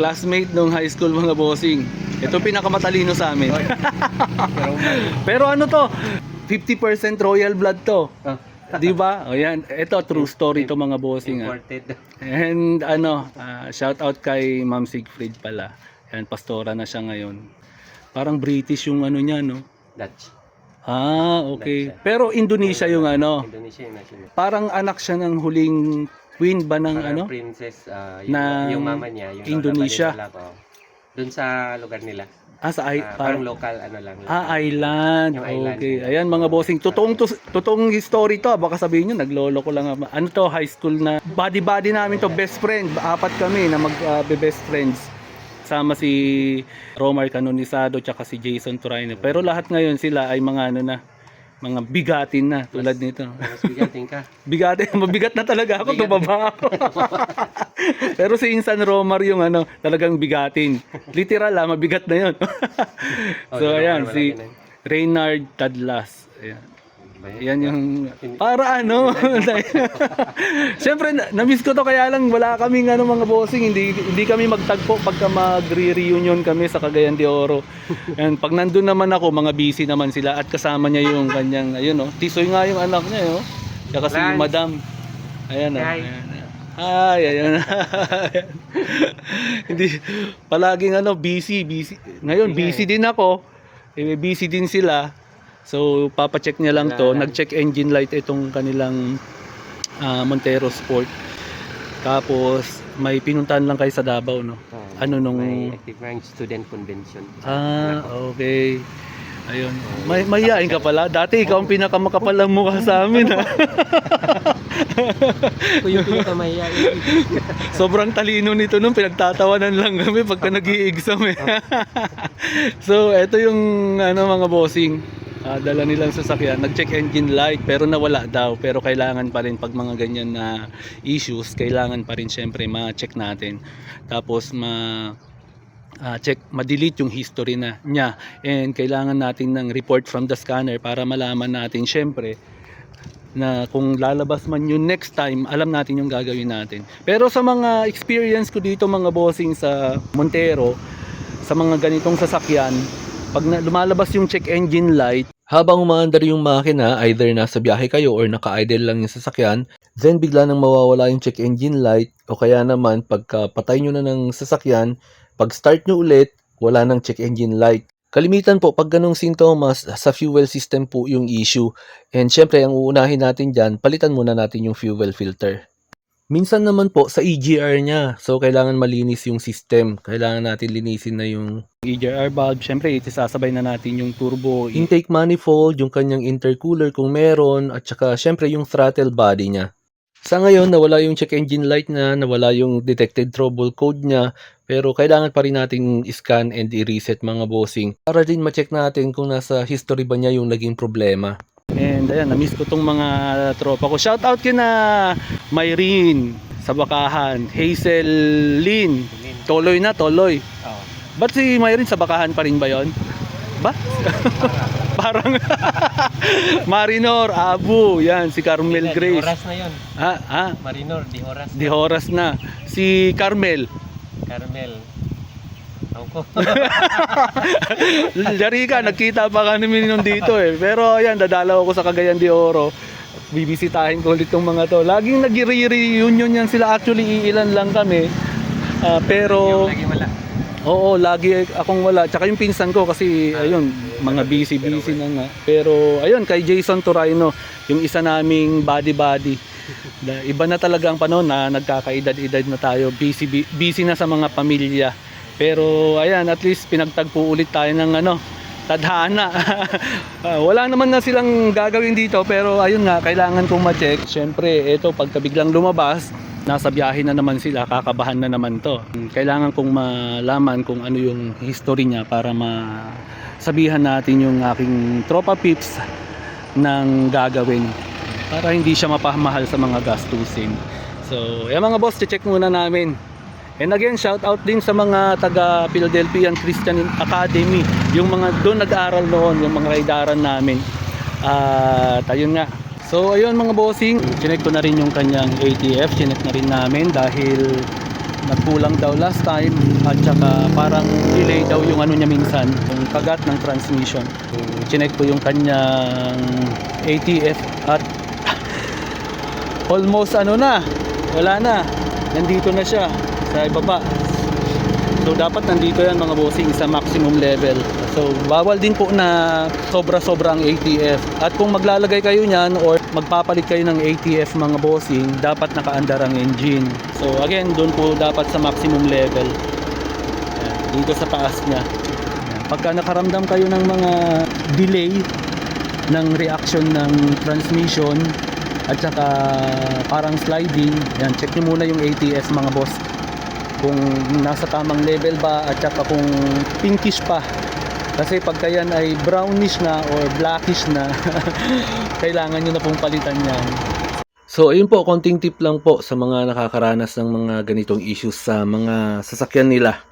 classmate nung high school mga bossing. Ito pinakamatalino sa amin. Pero ano to? 50% royal blood to. Ah. 'Di ba? O yan, ito true story to mga bossing. ah. And ano, ah, shout out kay Ma'am Siegfried pala. Yan, pastora na siya ngayon. Parang British yung ano niya, no? Dutch. Ah, okay. Pero Indonesia yung ano. Indonesia yung national. Parang anak siya ng huling queen ba ng Parang ano? princess, ah, yung, Ng yung mama niya. Yung Indonesia. lola ba nila. Doon sa lugar nila. Ah, sa ay, Ah, parang, parang local, ano lang. ah, island. Yung island. Okay. Ayan mga bossing. Totoong, to, totoong story to. ah. Baka sabihin nyo, naglolo ko lang. ah. Ano to, high school na. Body-body namin to, best friend. Apat kami na mag-best friends. Sama si Romar Canonisado tsaka si Jason Turino. Pero lahat ngayon sila ay mga ano na, mga bigatin na tulad nito. Mas bigating ka. Bigat, mabigat na talaga ako, tumaba ako. Pero si Insan Romar yung ano, talagang bigatin. Literal ah, mabigat na yun. so Oh, ayan, si. Reynard Tadlas. Ayan. Yan yung, para ano. Siyempre, na- na-miss ko to kaya lang wala kaming ano mga bossing. Hindi, hindi kami magtagpo pagka magre-reunion kami sa Cagayan de Oro. And pag nandun naman ako, mga busy naman sila at kasama niya yung kanyang, ayun oh. Tisoy nga yung anak niya oh. Tsaka si Lance. Madam. Ayan oh. Hi. Ayan. Ay, ayan. Hindi palaging ano busy, busy. Ngayon busy din ako. Eh, busy din sila. So papa-check niya lang to. Nag-check engine light itong kanilang ah, Montero Sport. Tapos may pinuntahan lang kayo sa Davao no. Oh, Ano nung- May active rank student convention. Ah, okay. Ayun. May mayayain ka pala. Dati ikaw ang pinakamakapalang mukha sa amin ha. Kuya kuya. Sobrang talino nito nung pinagtatawanan lang kami pagka nag exam eh. so, ito yung ano mga bossing. Ah, dala nilang sasakyan. Nag-check engine light pero nawala daw. Pero kailangan pa rin pag mga ganyan na issues, kailangan pa rin syempre ma-check natin. Tapos ma ah, check, ma-delete yung history na niya. And kailangan natin ng report from the scanner para malaman natin syempre na kung lalabas man yun next time, alam natin yung gagawin natin. Pero sa mga experience ko dito mga bossing sa Montero, sa mga ganitong sasakyan, pag na, lumalabas yung check engine light, habang umaandar yung makina, either nasa biyahe kayo or naka-idle lang yung sasakyan, then bigla nang mawawala yung check engine light o kaya naman pagka patay nyo na ng sasakyan, pag start nyo ulit, wala nang check engine light. Kalimitan po, pag ganong sintomas, sa fuel system po yung issue. And syempre, ang uunahin natin dyan, palitan muna natin yung fuel filter. Minsan naman po sa EGR niya. So, kailangan malinis yung system. Kailangan natin linisin na yung EGR valve. Syempre, itisasabay na natin yung turbo. Intake manifold, yung kanyang intercooler kung meron, at saka syempre yung throttle body niya. Sa ngayon, nawala yung check engine light na, nawala yung detected trouble code niya, pero kailangan pa rin nating scan and i-reset mga bossing para din ma-check natin kung nasa history ba niya yung naging problema. And ayan, na-miss ko tong mga tropa ko. Shout out kina Myrene sa Bakahan, Hazel Lynn, Toloy na, Toloy. Oh. Ba't si Myrene sa Bakahan pa rin ba yon? Ba? Parang Marinor, Abu, yan, si Carmel Di Grace. oras na yun. Ah, ah, Marinor, di oras. di oras na. Si Carmel. Carmel. Ako. Dari ka, nagkita pa kami nun dito eh. Pero ayan, dadalaw ako sa Cagayan de Oro. Bibisitahin ko ulit tong mga to. Laging nag-reunion yan sila. Actually, iilan lang kami. Ah, pero, Yung lagi wala. oo, lagi akong wala. Tsaka yung pinsan ko kasi, ayun, mga busy-busy na nga. Pero, ayun, kay Jason Turino, yung isa naming body-body. Iba na talaga ang panahon na nagkakaedad-edad na tayo. Busy, bu- busy na sa mga pamilya. Pero ayan, at least pinagtagpo ulit tayo ng ano, tadhana. Ah, wala naman na silang gagawin dito pero ayun nga, kailangan kong ma-check. Siyempre, ito pagka biglang lumabas, nasa biyahe na naman sila, kakabahan na naman to. Kailangan kong malaman kung ano yung history niya para masabihan natin yung aking tropa pips ng gagawin para hindi siya mapamahal sa mga gastusin. So, yan mga boss, check muna namin. And again, shout out din sa mga taga Philadelphia Christian Academy, yung mga doon nag-aaral noon, yung mga raidaran namin. At ayun nga. So ayun mga bossing, chinek ko na rin yung kanyang ATF, chinek na rin namin dahil nagkulang daw last time at saka parang delay daw yung ano niya minsan, yung kagat ng transmission. So, chinek ko yung kanyang ATF at almost ano na, wala na. Nandito na siya sa ibaba. So dapat nandito yan mga bossing sa maximum level. So bawal din po na sobra-sobra ang ATF. At kung maglalagay kayo niyan or magpapalit kayo ng ATF mga bossing, dapat nakaandar ang engine. So again, doon po dapat sa maximum level. Dito sa taas niya. Pagka nakaramdam kayo ng mga delay ng reaction ng transmission at saka parang sliding, yan, check nyo muna yung ATF mga boss kung nasa tamang level ba at saka kung pinkish pa. Kasi pagka yan ay brownish na or blackish na kailangan nyo na pong palitan yan. So ayun po, konting tip lang po sa mga nakakaranas ng mga ganitong issues sa mga sasakyan nila